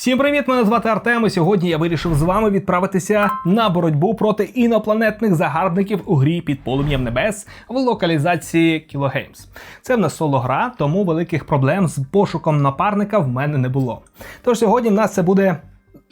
Всім привіт! Мене звати Артем. і Сьогодні я вирішив з вами відправитися на боротьбу проти інопланетних загарбників у грі під полум'ям небес в локалізації Кілогеймс. Це в нас соло гра, тому великих проблем з пошуком напарника в мене не було. Тож сьогодні в нас це буде.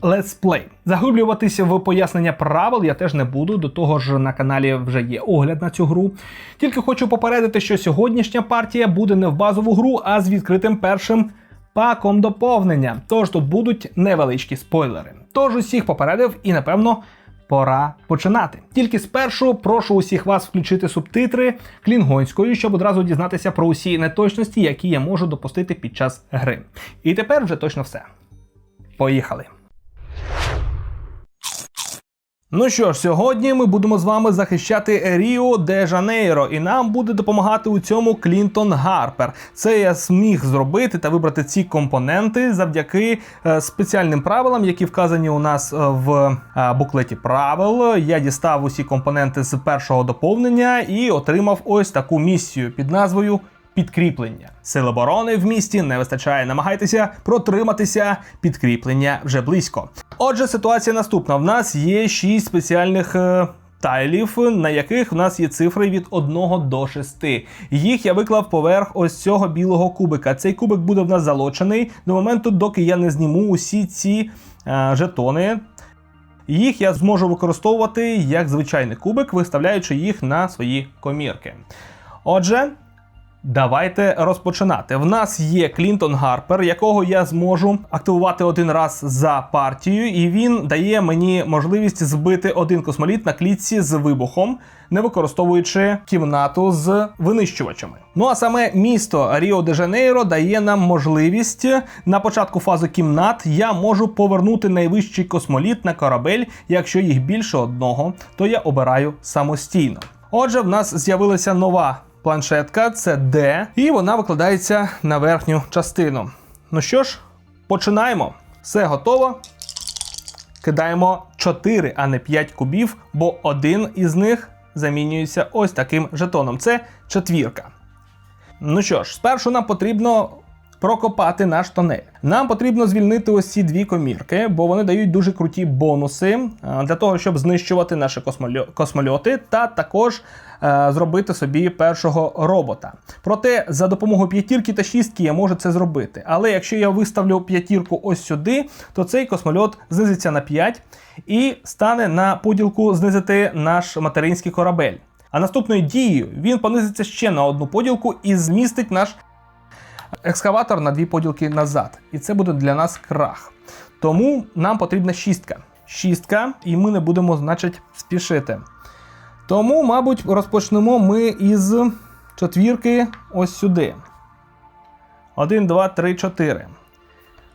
Let's Play. Заглублюватися в пояснення правил я теж не буду. До того ж, на каналі вже є огляд на цю гру. Тільки хочу попередити, що сьогоднішня партія буде не в базову гру, а з відкритим першим паком доповнення. Тож тут будуть невеличкі спойлери. Тож усіх попередив і напевно. Пора починати. Тільки спершу прошу усіх вас включити субтитри клінгонською, щоб одразу дізнатися про усі неточності, які я можу допустити під час гри. І тепер вже точно все. Поїхали! Ну що ж, сьогодні ми будемо з вами захищати Ріо де Жанейро, і нам буде допомагати у цьому Клінтон Гарпер. Це я зміг зробити та вибрати ці компоненти завдяки е, спеціальним правилам, які вказані у нас е, в е, буклеті правил. Я дістав усі компоненти з першого доповнення і отримав ось таку місію під назвою підкріплення. Сил оборони в місті не вистачає. Намагайтеся протриматися. Підкріплення вже близько. Отже, ситуація наступна: в нас є шість спеціальних. Е Тайлів, на яких в нас є цифри від 1 до 6. Їх я виклав поверх ось цього білого кубика. Цей кубик буде в нас залочений до моменту, доки я не зніму усі ці е жетони. Їх я зможу використовувати як звичайний кубик, виставляючи їх на свої комірки. Отже, Давайте розпочинати. В нас є Клінтон Гарпер, якого я зможу активувати один раз за партію, і він дає мені можливість збити один космоліт на клітці з вибухом, не використовуючи кімнату з винищувачами. Ну а саме місто Ріо де Жанейро дає нам можливість на початку фази кімнат я можу повернути найвищий космоліт на корабель. Якщо їх більше одного, то я обираю самостійно. Отже, в нас з'явилася нова планшетка це D, і вона викладається на верхню частину. Ну що ж, починаємо. Все готово. Кидаємо 4, а не 5 кубів, бо один із них замінюється ось таким жетоном. Це четвірка. Ну що ж, спершу нам потрібно прокопати наш тонель. Нам потрібно звільнити ось ці дві комірки, бо вони дають дуже круті бонуси для того, щоб знищувати наші космольоти, та також е, зробити собі першого робота. Проте за допомогою п'ятірки та шістки я можу це зробити. Але якщо я виставлю п'ятірку ось сюди, то цей космольот знизиться на 5 і стане на поділку знизити наш материнський корабель. А наступною дією він понизиться ще на одну поділку і змістить наш екскаватор на дві поділки назад. І це буде для нас крах. Тому нам потрібна шістка. Шістка, і ми не будемо, значить, спішити. Тому, мабуть, розпочнемо ми із четвірки ось сюди. 1, 2, 3, 4.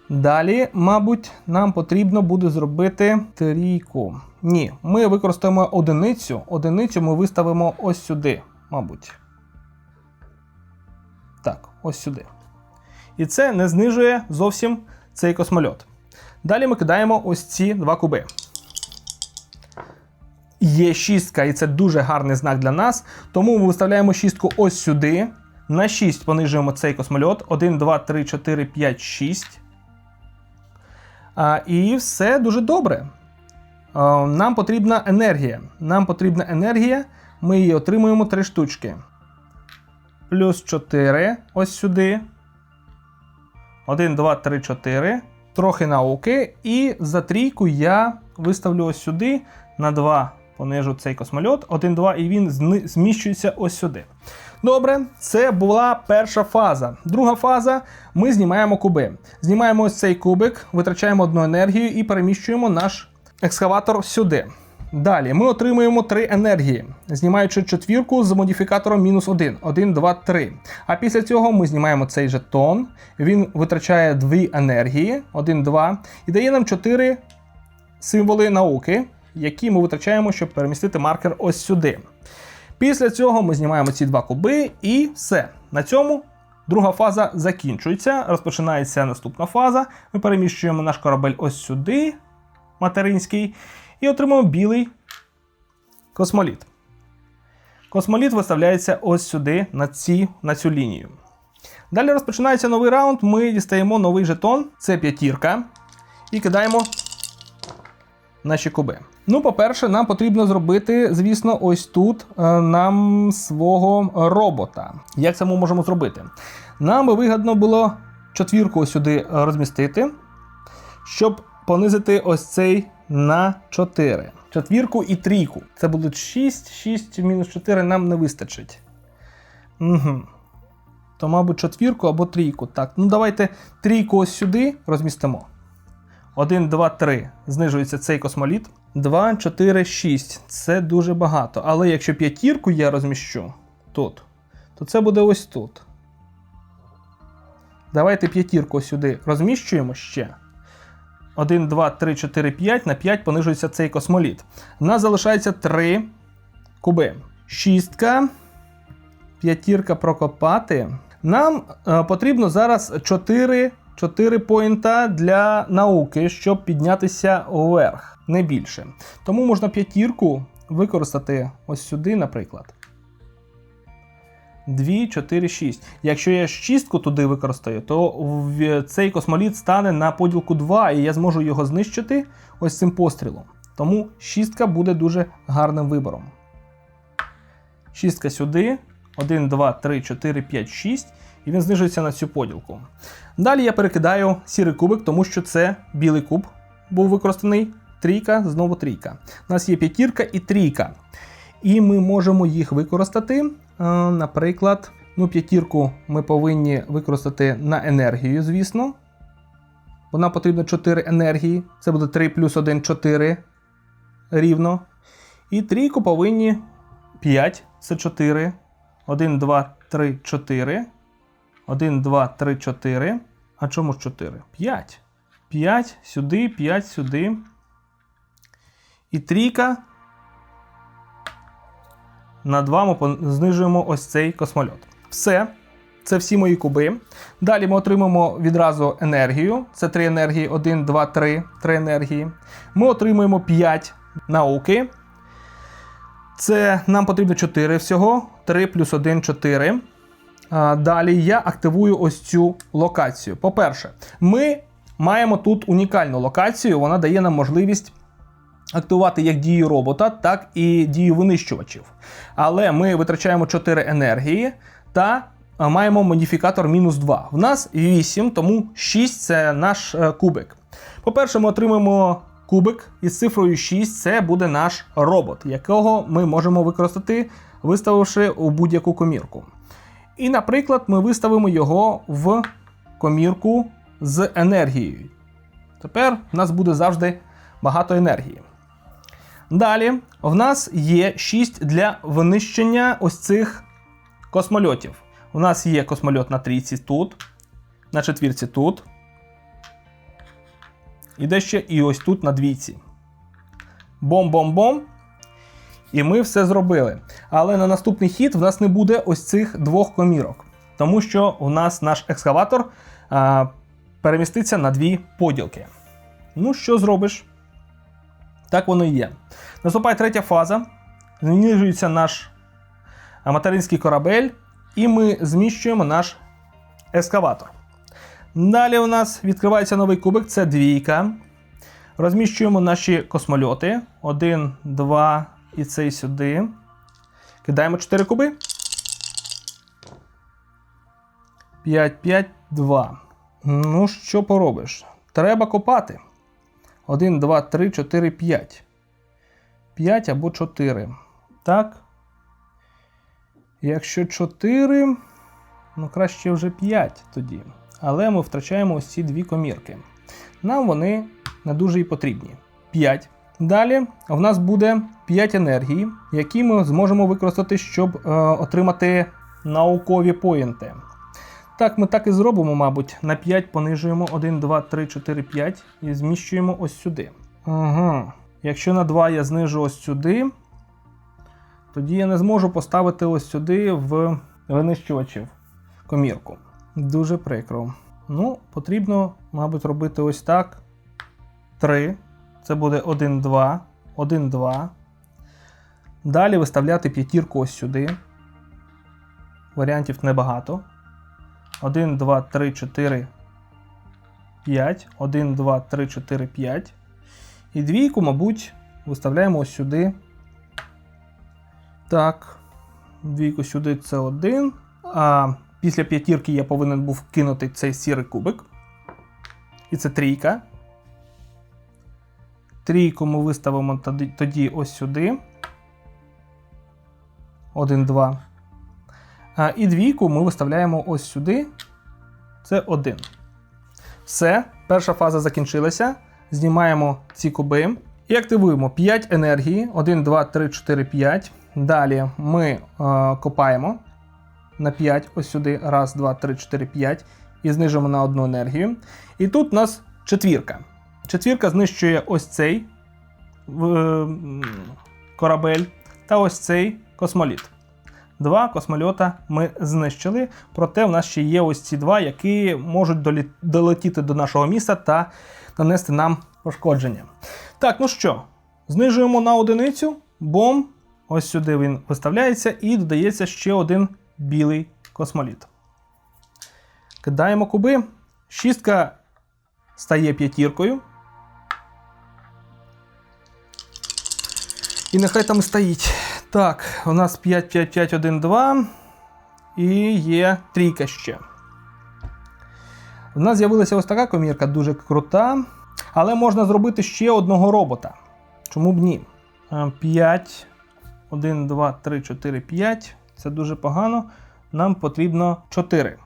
Далі, мабуть, нам потрібно буде зробити трійку. Ні, ми використаємо одиницю. Одиницю ми виставимо ось сюди, мабуть. Так, ось сюди. І це не знижує зовсім цей космольот. Далі ми кидаємо ось ці два куби. Є шістка, і це дуже гарний знак для нас. Тому ми виставляємо шістку ось сюди. На 6 понижуємо цей космольот. 1, 2, 3, 4, 5, 6. А, І все дуже добре. Нам потрібна енергія. Нам потрібна енергія. Ми її отримуємо 3 штучки. Плюс 4 ось сюди. 1, 2, 3, 4. Трохи науки. І за трійку я виставлю ось сюди. На 2 понижу цей космольот. 1, 2, і він зміщується ось сюди. Добре, це була перша фаза. Друга фаза ми знімаємо куби. Знімаємо ось цей кубик, витрачаємо одну енергію і переміщуємо наш екскаватор сюди. Далі ми отримуємо три енергії, знімаючи четвірку з модифікатором мінус 1, 1, 2, 3. А після цього ми знімаємо цей жетон, він витрачає дві енергії, 1, 2, і дає нам 4 символи науки, які ми витрачаємо, щоб перемістити маркер ось сюди. Після цього ми знімаємо ці два куби і все. На цьому друга фаза закінчується. Розпочинається наступна фаза. Ми переміщуємо наш корабель ось сюди, материнський і отримуємо білий космоліт. Космоліт виставляється ось сюди, на, ці, на цю лінію. Далі розпочинається новий раунд. Ми дістаємо новий жетон, це п'ятірка. і кидаємо наші куби. Ну, по-перше, нам потрібно зробити, звісно, ось тут е, нам свого робота. Як це ми можемо зробити? Нам би вигідно було четвірку ось сюди розмістити, щоб понизити ось цей на 4. Четвірку і трійку. Це будуть 6, 6 мінус 4 нам не вистачить. Угу. То, мабуть, четвірку або трійку. Так, ну давайте трійку ось сюди розмістимо. 1, 2, 3. Знижується цей космоліт. 2, 4, 6. Це дуже багато. Але якщо п'ятірку я розміщу тут, то це буде ось тут. Давайте п'ятірку сюди розміщуємо ще. 1, 2, 3, 4, 5. На 5 понижується цей космоліт. У нас залишається 3 куби. Шістка. П'ятірка прокопати. Нам е, потрібно зараз 4, 4 поінта для науки, щоб піднятися вверх, не більше. Тому можна п'ятірку використати ось сюди, наприклад. 2, 4, 6. Якщо я шістку туди використаю, то цей космоліт стане на поділку 2, і я зможу його знищити ось цим пострілом. Тому шістка буде дуже гарним вибором. Шістка сюди. 1, 2, 3, 4, 5, 6. І він знижується на цю поділку. Далі я перекидаю сірий кубик, тому що це білий куб був використаний. Трійка, знову трійка. У нас є п'ятірка і трійка. І ми можемо їх використати. е, Наприклад, ну, п'ятірку ми повинні використати на енергію, звісно. Бо нам потрібно 4 енергії. Це буде 3 плюс 1, 4 рівно. І трійку повинні 5, це 4. 1, 2, 3, 4. 1, 2, 3, 4. А чому ж 4? 5. 5 сюди, 5 сюди. І трійка. На 2 ми знижуємо ось цей космольот. Все. Це всі мої куби. Далі ми отримаємо відразу енергію. Це 3 енергії, 1, 2, 3. 3 енергії. Ми отримуємо 5 науки. Це нам потрібно 4 всього. 3 плюс 1 4. Далі я активую ось цю локацію. По-перше, ми маємо тут унікальну локацію, вона дає нам можливість активувати як дію робота, так і дію винищувачів. Але ми витрачаємо 4 енергії та маємо модифікатор мінус 2. В нас 8, тому 6 це наш е, кубик. По-перше, ми отримаємо кубик із цифрою 6, це буде наш робот, якого ми можемо використати, виставивши у будь-яку комірку. І, наприклад, ми виставимо його в комірку з енергією. Тепер в нас буде завжди багато енергії. Далі в нас є 6 для винищення ось цих космольотів. У нас є космольот на трійці тут, на четвірці тут. І де ще і ось тут на двійці. Бом-бом-бом. І ми все зробили. Але на наступний хід в нас не буде ось цих двох комірок. Тому що у нас наш екскаватор а, переміститься на дві поділки. Ну, що зробиш? Так воно і є. Наступає третя фаза. Знижується наш материнський корабель, і ми зміщуємо наш ескаватор. Далі у нас відкривається новий кубик, це двійка. Розміщуємо наші космольоти. Один, два і цей сюди. Кидаємо 4 куби. 5, 5, 2. Ну, що поробиш? Треба копати. 1, 2, 3, 4, 5. 5 або 4. Так. Якщо 4, ну краще вже 5 тоді. Але ми втрачаємо ось ці дві комірки. Нам вони не дуже і потрібні. 5. Далі в нас буде 5 енергій, які ми зможемо використати, щоб е, отримати наукові поінти. Так, ми так і зробимо, мабуть. На 5 понижуємо 1, 2, 3, 4, 5 і зміщуємо ось сюди. Ага. Якщо на 2 я знижу ось сюди, тоді я не зможу поставити ось сюди в винищувачів комірку. Дуже прикро. Ну, потрібно, мабуть, робити ось так. 3. Це буде 1, 2, 1, 2. Далі виставляти п'ятірку ось сюди. Варіантів небагато. 1, 2, 3, 4, 5. 1, 2, 3, 4, 5. І двійку, мабуть, виставляємо ось сюди. Так. Двійку сюди це 1. А після п'ятірки я повинен був кинути цей сірий кубик. І це трійка. Трійку ми виставимо тоді, ось сюди. 1, 2. А, і двійку ми виставляємо ось сюди. Це 1. Все, перша фаза закінчилася. Знімаємо ці куби і активуємо 5 енергії. 1, 2, 3, 4, 5. Далі ми е, копаємо на 5 ось сюди. Раз, 2, 3, 4, 5. І знижуємо на одну енергію. І тут у нас четвірка. Четвірка знищує ось цей е, корабель та ось цей космоліт. Два космольота ми знищили, проте в нас ще є ось ці два, які можуть долі- долетіти до нашого міста та нанести нам пошкодження. Так, ну що, знижуємо на одиницю, бом. Ось сюди він виставляється, і додається ще один білий космоліт. Кидаємо куби. Шістка стає п'ятіркою. І нехай там стоїть. Так, у нас 5, 5, 5, 1, 2. І є трійка ще. У нас з'явилася ось така комірка, дуже крута. Але можна зробити ще одного робота. Чому б ні? 5, 1, 2, 3, 4, 5. Це дуже погано. Нам потрібно 4.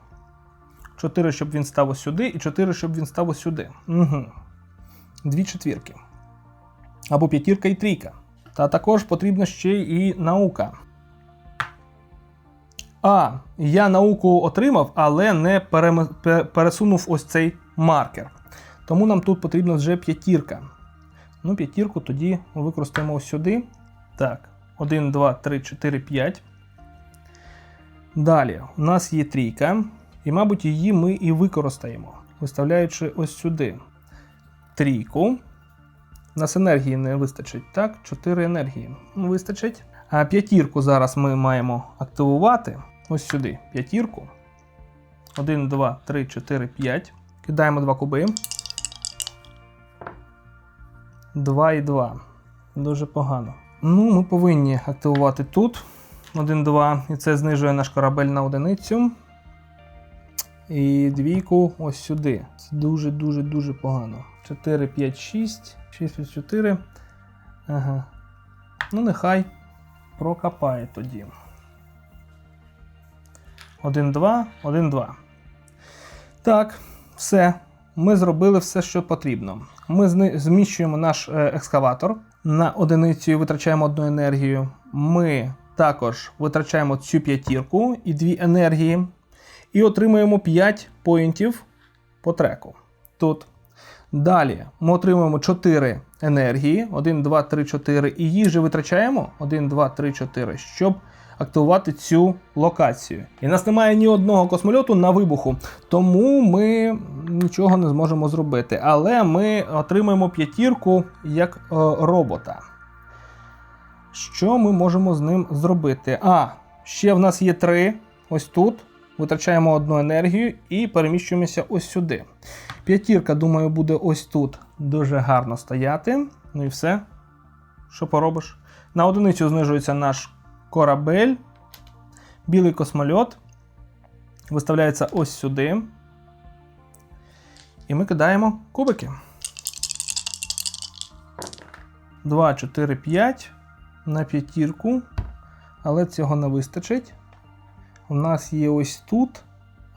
4, щоб він став сюди, і 4, щоб він став сюди. Угу. Дві четвірки. Або п'ятірка і трійка. Та також потрібна ще і наука. А, я науку отримав, але не пересунув ось цей маркер. Тому нам тут потрібна вже п'ятірка. Ну, п'ятірку тоді використаємо ось сюди. Так, 1, 2, 3, 4, 5. Далі, у нас є трійка, і, мабуть, її ми і використаємо, виставляючи ось сюди трійку. Нас енергії не вистачить, так? 4 енергії вистачить. А п'ятірку зараз ми маємо активувати. Ось сюди. П'ятірку. 1, 2, 3, 4, 5. Кидаємо два куби. 2 і 2. Дуже погано. Ну, ми повинні активувати тут. 1, 2. І це знижує наш корабель на одиницю. І двійку ось сюди. Це дуже-дуже дуже погано. 4, 5, 6. 6 плюс 4. Ага. Ну, нехай прокопає тоді. 1, 2, 1, 2. Так, все. Ми зробили все, що потрібно. Ми зміщуємо наш е, екскаватор на одиницю і витрачаємо одну енергію. Ми також витрачаємо цю п'ятірку і дві енергії. І отримуємо 5 поінтів по треку. Тут. Далі ми отримуємо 4 енергії. 1, 2, 3, 4. І їжі витрачаємо 1, 2, 3, 4, щоб активувати цю локацію. І нас немає ні одного космольоту на вибуху, тому ми нічого не зможемо зробити. Але ми отримаємо п'ятірку як е, робота. Що ми можемо з ним зробити? А, ще в нас є три. Ось тут. Витрачаємо одну енергію і переміщуємося ось сюди. П'ятірка, думаю, буде ось тут дуже гарно стояти. Ну і все. Що поробиш? На одиницю знижується наш корабель. Білий космольот. Виставляється ось сюди. І ми кидаємо кубики. 2, 4, 5 на п'ятірку. Але цього не вистачить. У нас є ось тут.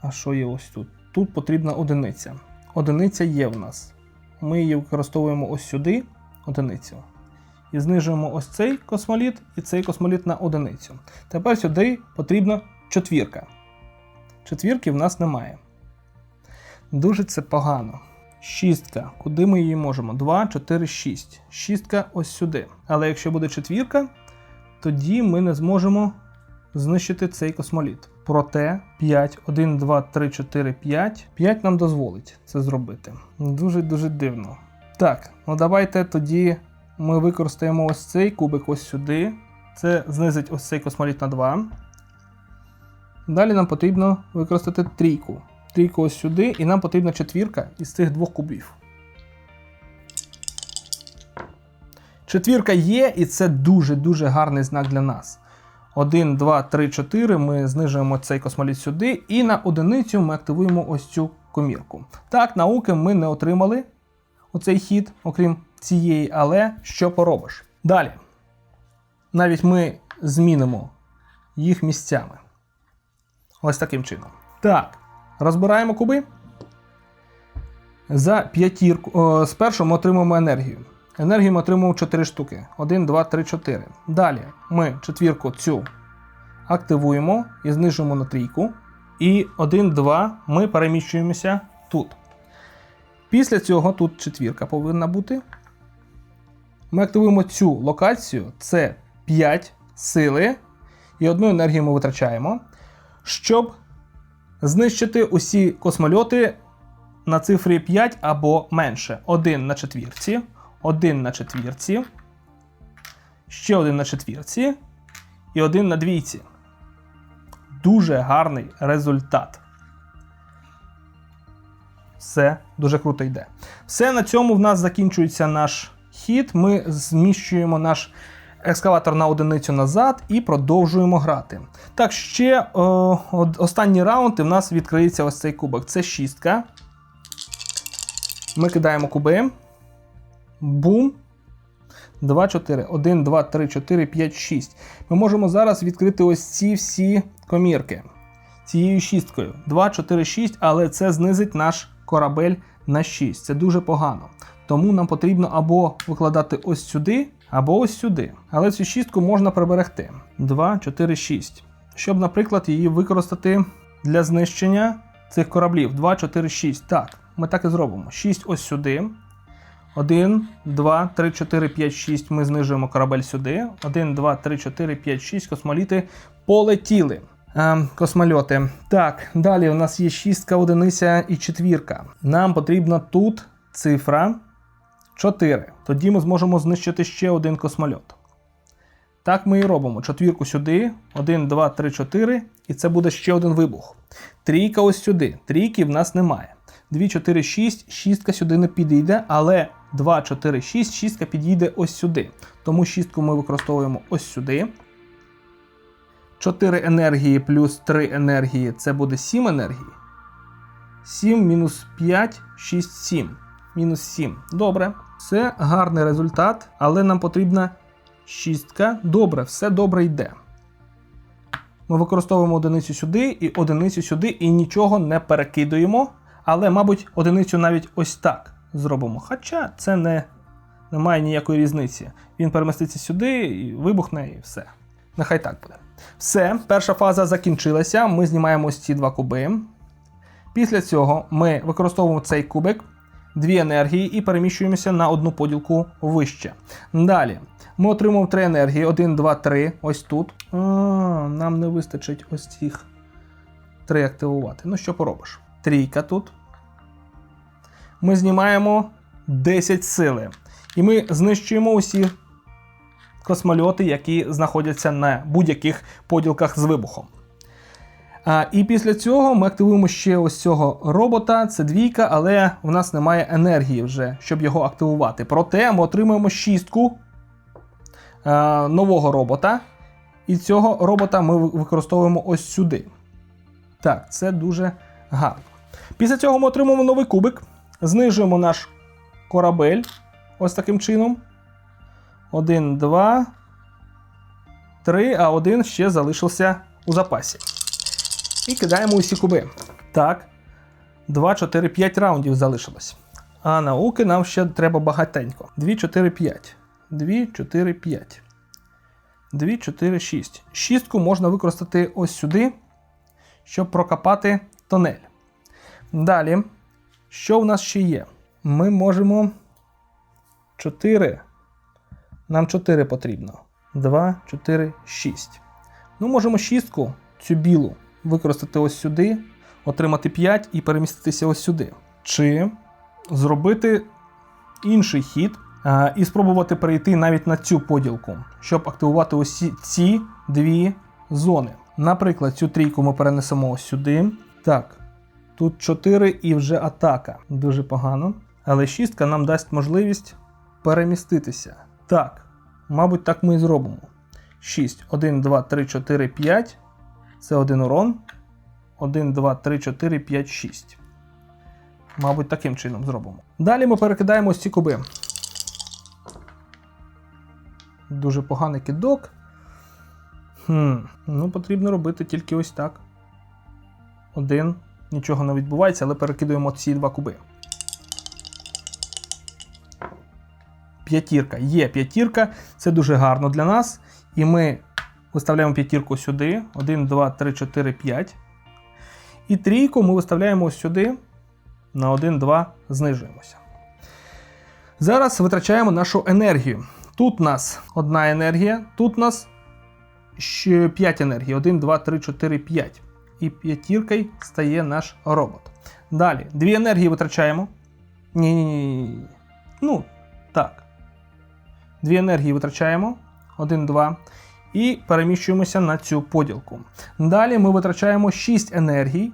А що є ось тут? Тут потрібна одиниця. Одиниця є в нас. Ми її використовуємо ось сюди, одиницю. І знижуємо ось цей космоліт і цей космоліт на одиницю. Тепер сюди потрібна четвірка. Четвірки в нас немає. Дуже це погано. Шістка. Куди ми її можемо? 2, 4, 6. Шістка ось сюди. Але якщо буде четвірка, тоді ми не зможемо знищити цей космоліт. Проте 5, 1, 2, 3, 4, 5. 5 нам дозволить це зробити. Дуже-дуже дивно. Так, ну давайте тоді ми використаємо ось цей кубик ось сюди. Це знизить ось цей космоліт на 2. Далі нам потрібно використати трійку. Трійку ось сюди, і нам потрібна четвірка із цих двох кубів. Четвірка є, і це дуже-дуже гарний знак для нас. 1, 2, 3, 4. Ми знижуємо цей космоліт сюди, і на одиницю ми активуємо ось цю комірку. Так, науки ми не отримали оцей хід, окрім цієї, але що поробиш? Далі. Навіть ми змінимо їх місцями. Ось таким чином. Так, розбираємо куби. За п'ятірку. Спершу ми отримуємо енергію. Енергію ми отримуємо 4 штуки. 1, 2, 3, 4. Далі ми четвірку цю активуємо і знижуємо на трійку. І 1, 2 ми переміщуємося тут. Після цього тут четвірка повинна бути. Ми активуємо цю локацію, це 5 сили, і одну енергію ми витрачаємо, щоб знищити усі космольоти на цифрі 5 або менше. Один на четвірці, один на четвірці, ще один на четвірці і один на двійці. Дуже гарний результат. Все дуже круто йде. Все на цьому в нас закінчується наш хід. Ми зміщуємо наш екскаватор на одиницю назад і продовжуємо грати. Так, ще о, останній раунд, і в нас відкриється ось цей кубок. Це шістка. Ми кидаємо куби. Бум. 2, 4, 1, 2, 3, 4, 5, 6. Ми можемо зараз відкрити ось ці всі комірки цією шісткою. 2, 4, 6, але це знизить наш корабель на 6. Це дуже погано. Тому нам потрібно або викладати ось сюди, або ось сюди. Але цю шістку можна приберегти. 2, 4, 6. Щоб, наприклад, її використати для знищення цих кораблів. 2, 4, 6. Так, ми так і зробимо. 6 ось сюди. 1, 2, 3, 4, 5, 6. Ми знижуємо корабель сюди. 1, 2, 3, 4, 5, 6. Космоліти полетіли. Ем, космольоти. Так, далі у нас є шістка, одиниця і четвірка. Нам потрібна тут цифра 4. Тоді ми зможемо знищити ще один космольот. Так ми і робимо. Четвірку сюди, 1, 2, 3, 4, і це буде ще один вибух. Трійка ось сюди. Трійки в нас немає. 2, 4, 6, шістка сюди не підійде, але 2, 4, 6, шістка підійде ось сюди. Тому шістку ми використовуємо ось сюди. 4 енергії плюс 3 енергії це буде 7 енергії. 7 мінус 5, 6, 7. Мінус 7. Добре. Це гарний результат, але нам потрібна шістка. Добре, все добре йде. Ми використовуємо одиницю сюди і одиницю сюди, і нічого не перекидуємо. Але, мабуть, одиницю навіть ось так зробимо. Хоча це не, не має ніякої різниці. Він переміститься сюди, і вибухне, і все. Нехай так буде. Все, перша фаза закінчилася. Ми знімаємо ось ці два куби. Після цього ми використовуємо цей кубик, дві енергії і переміщуємося на одну поділку вище. Далі ми отримуємо три енергії: 1, 2, 3. Ось тут. А, нам не вистачить ось цих три активувати. Ну, що поробиш? Трійка тут. Ми знімаємо 10 сили. І ми знищуємо усі космольоти, які знаходяться на будь-яких поділках з вибухом. А, і після цього ми активуємо ще ось цього робота. Це двійка, але в нас немає енергії вже, щоб його активувати. Проте ми отримуємо шістку а, нового робота. І цього робота ми використовуємо ось сюди. Так, це дуже гарно. Після цього ми отримуємо новий кубик, знижуємо наш корабель ось таким чином. Один, два, три, а один ще залишився у запасі. І кидаємо усі куби. Так. 2, 4, 5 раундів залишилось. А науки нам ще треба багатенько. 2, 4, 5. 2, 4, 5. 2, 4, 6. Шістку можна використати ось сюди, щоб прокопати тонель. Далі, що в нас ще є? Ми можемо 4. Нам 4 потрібно. 2, 4, 6. Ну, можемо шістку, цю білу, використати ось сюди, отримати 5 і переміститися ось сюди. Чи зробити інший хід а, і спробувати перейти навіть на цю поділку, щоб активувати ось ці дві зони. Наприклад, цю трійку ми перенесемо ось сюди. Так, Тут 4 і вже атака. Дуже погано. Але шістка нам дасть можливість переміститися. Так, мабуть, так ми і зробимо. 6. 1, 2, 3, 4, 5. Це один урон. 1, 2, 3, 4, 5, 6. Мабуть, таким чином зробимо. Далі ми перекидаємо ось ці куби. Дуже поганий кидок. Хм, ну потрібно робити тільки ось так. Один. Нічого не відбувається, але перекидуємо ці два куби. П'ятірка. Є п'ятірка. Це дуже гарно для нас. І ми виставляємо п'ятірку сюди. 1, 2, 3, 4, 5. І трійку ми виставляємо сюди. На 1, 2 знижуємося. Зараз витрачаємо нашу енергію. Тут у нас одна енергія, тут у нас ще 5 енергій. 1, 2, 3, 4, 5. І п'ятіркою стає наш робот. Далі, дві енергії витрачаємо. Ні-ні-ні. Ну, так. Дві енергії витрачаємо. 1, 2. І переміщуємося на цю поділку. Далі ми витрачаємо 6 енергій.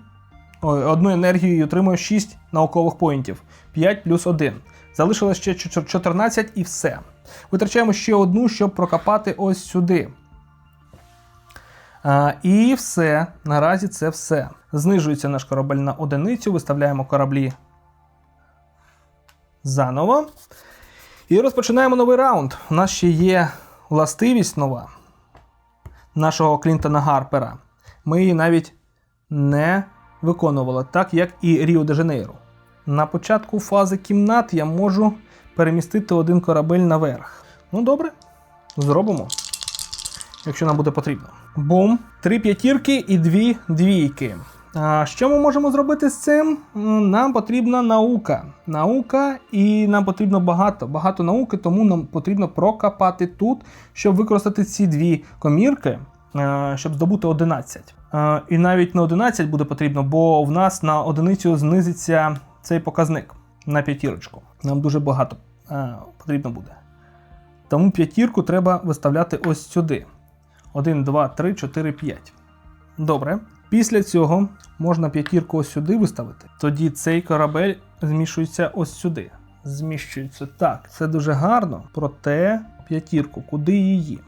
Одну енергію і отримуємо 6 наукових поінтів. 5 плюс 1. Залишилось ще 14 і все. Витрачаємо ще одну, щоб прокопати ось сюди. І все. Наразі це все. Знижується наш корабель на одиницю, виставляємо кораблі заново. І розпочинаємо новий раунд. У нас ще є властивість нова нашого Клінтона Гарпера. Ми її навіть не виконували, так як і Ріо де Жанейро. На початку фази кімнат я можу перемістити один корабель наверх. Ну добре, зробимо, якщо нам буде потрібно. Бум. Три п'ятірки і дві двійки. А що ми можемо зробити з цим? Нам потрібна наука. Наука, і нам потрібно багато, багато науки, тому нам потрібно прокопати тут, щоб використати ці дві комірки, щоб здобути 11. Е, І навіть не 11 буде потрібно, бо в нас на одиницю знизиться цей показник на п'ятірочку. Нам дуже багато потрібно буде. Тому п'ятірку треба виставляти ось сюди. 1, 2, 3, 4, 5. Добре. Після цього можна п'ятірку ось сюди виставити. Тоді цей корабель зміщується ось сюди. Зміщується так. Це дуже гарно. Проте п'ятірку, куди її?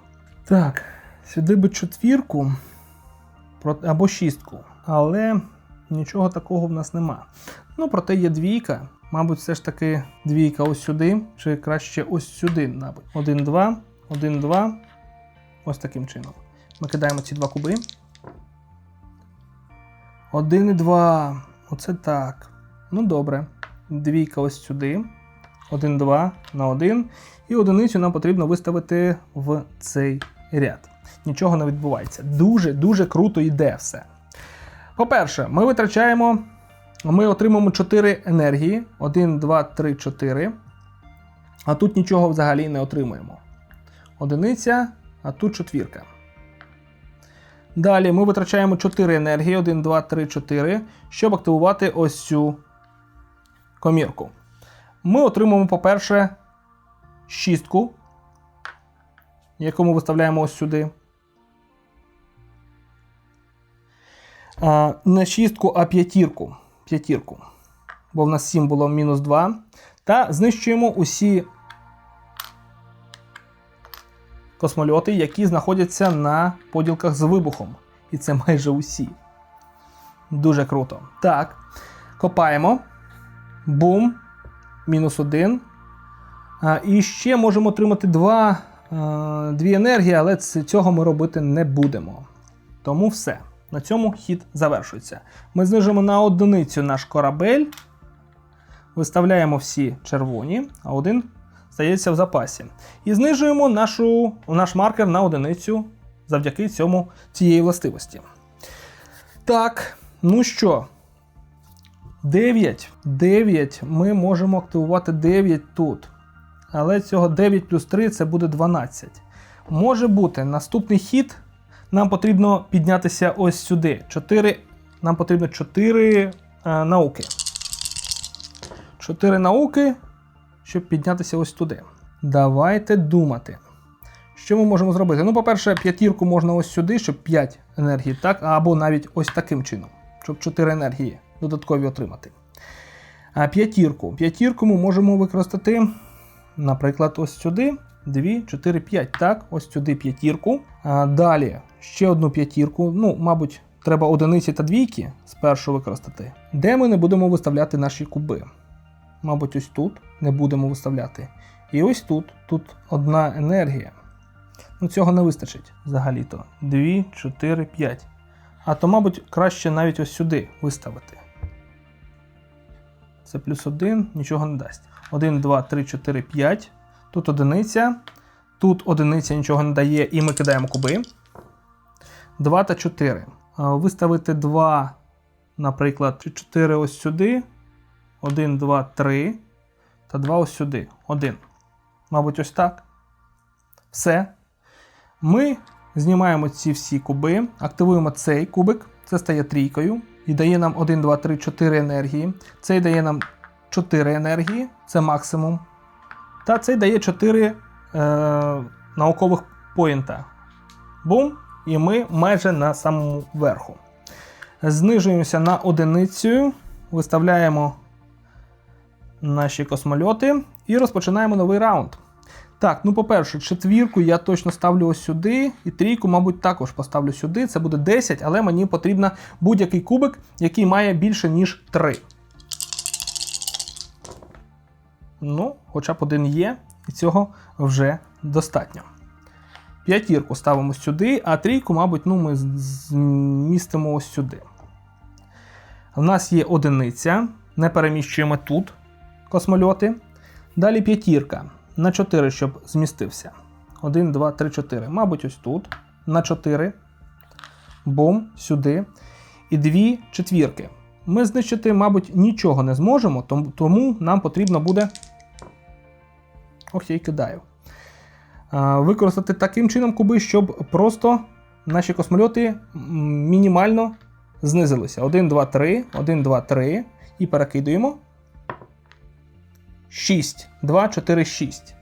Так, сюди би четвірку або шістку. Але нічого такого в нас нема. Ну, проте є двійка. Мабуть, все ж таки двійка ось сюди, чи краще ось сюди, мабуть. 1, 2, 1, 2. Ось таким чином. Ми кидаємо ці два куби. Один і два. Оце так. Ну добре. Двійка ось сюди. Один, два на один. І одиницю нам потрібно виставити в цей ряд. Нічого не відбувається. Дуже-дуже круто йде все. По-перше, ми витрачаємо. Ми отримаємо 4 енергії. 1, 2, 3, 4. А тут нічого взагалі не отримуємо. Одиниця, а тут четвірка. Далі ми витрачаємо 4 енергії, 1, 2, 3, 4, щоб активувати ось цю комірку. Ми отримуємо, по-перше, шістку, яку ми виставляємо ось сюди. Не шістку, а п'ятірку. П'ятірку. Бо в нас 7 було мінус 2. Та знищуємо усі космольоти, які знаходяться на поділках з вибухом. І це майже усі. Дуже круто. Так. Копаємо. Бум. Мінус один. А, і ще можемо отримати два, е, дві енергії, але цього ми робити не будемо. Тому все. На цьому хід завершується. Ми знижимо на одиницю наш корабель. Виставляємо всі червоні, а один стається в запасі. І знижуємо нашу, наш маркер на одиницю завдяки цьому, цієї властивості. Так, ну що, 9. 9. Ми можемо активувати 9 тут. Але цього 9 плюс 3 це буде 12. Може бути, наступний хід нам потрібно піднятися ось сюди. 4, нам потрібно 4 е, науки. 4 науки, щоб піднятися ось туди. Давайте думати. Що ми можемо зробити? Ну, по-перше, п'ятірку можна ось сюди, щоб 5 енергій, так? Або навіть ось таким чином, щоб 4 енергії додаткові отримати. А п'ятірку. П'ятірку ми можемо використати, наприклад, ось сюди. 2, 4, 5. Так, ось сюди п'ятірку. А далі ще одну п'ятірку. Ну, мабуть, треба одиниці та двійки спершу використати. Де ми не будемо виставляти наші куби. Мабуть, ось тут не будемо виставляти. І ось тут. Тут одна енергія. Ну, цього не вистачить взагалі-то. 2, 4, 5. А то, мабуть, краще навіть ось сюди виставити. Це плюс 1, нічого не дасть. 1, 2, 3, 4, 5. Тут одиниця. Тут одиниця нічого не дає, і ми кидаємо куби. 2 та 4. Виставити 2, наприклад, 4 ось сюди. 1, 2, 3. Та 2 ось сюди. 1. Мабуть, ось так. Все. Ми знімаємо ці всі куби, активуємо цей кубик, це стає трійкою, і дає нам 1, 2, 3, 4 енергії. Цей дає нам 4 енергії, це максимум. Та цей дає 4 е, наукових поінта. Бум! І ми майже на самому верху. Знижуємося на одиницю, виставляємо наші космольоти і розпочинаємо новий раунд. Так, ну по-перше, четвірку я точно ставлю ось сюди, і трійку, мабуть, також поставлю сюди. Це буде 10, але мені потрібен будь-який кубик, який має більше, ніж 3. Ну, хоча б один є, і цього вже достатньо. П'ятірку ставимо сюди, а трійку, мабуть, ну, ми змістимо ось сюди. У нас є одиниця, не переміщуємо тут космольоти. Далі п'ятірка на 4, щоб змістився. 1, 2, 3, 4. Мабуть, ось тут. На 4. Бум, сюди. І дві четвірки. Ми знищити, мабуть, нічого не зможемо, тому нам потрібно буде. Ох, кидаю. Використати таким чином куби, щоб просто наші космольоти мінімально знизилися. 1, 2, 3, 1, 2, 3. І перекидуємо. 6. 2, 4, 6.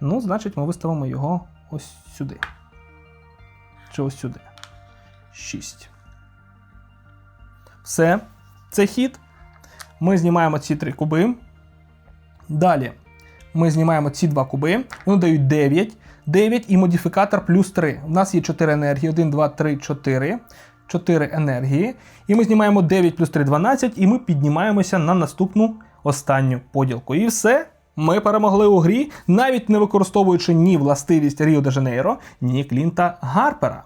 Ну, значить, ми виставимо його ось сюди. Чи ось сюди. 6. Все. Це хід. Ми знімаємо ці три куби. Далі ми знімаємо ці два куби. Вони дають 9. 9 і модифікатор плюс 3. У нас є 4 енергії. 1, 2, 3, 4. 4 енергії. І ми знімаємо 9 плюс 3, 12, і ми піднімаємося на наступну останню поділку. І все. Ми перемогли у грі, навіть не використовуючи ні властивість Ріо де Жанейро, ні Клінта Гарпера.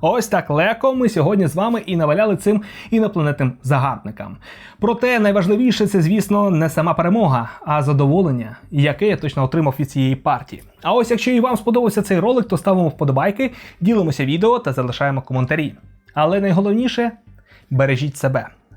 Ось так легко ми сьогодні з вами і наваляли цим інопланетним загарбникам. Проте найважливіше це, звісно, не сама перемога, а задоволення, яке я точно отримав від цієї партії. А ось якщо і вам сподобався цей ролик, то ставимо вподобайки, ділимося відео та залишаємо коментарі. Але найголовніше бережіть себе.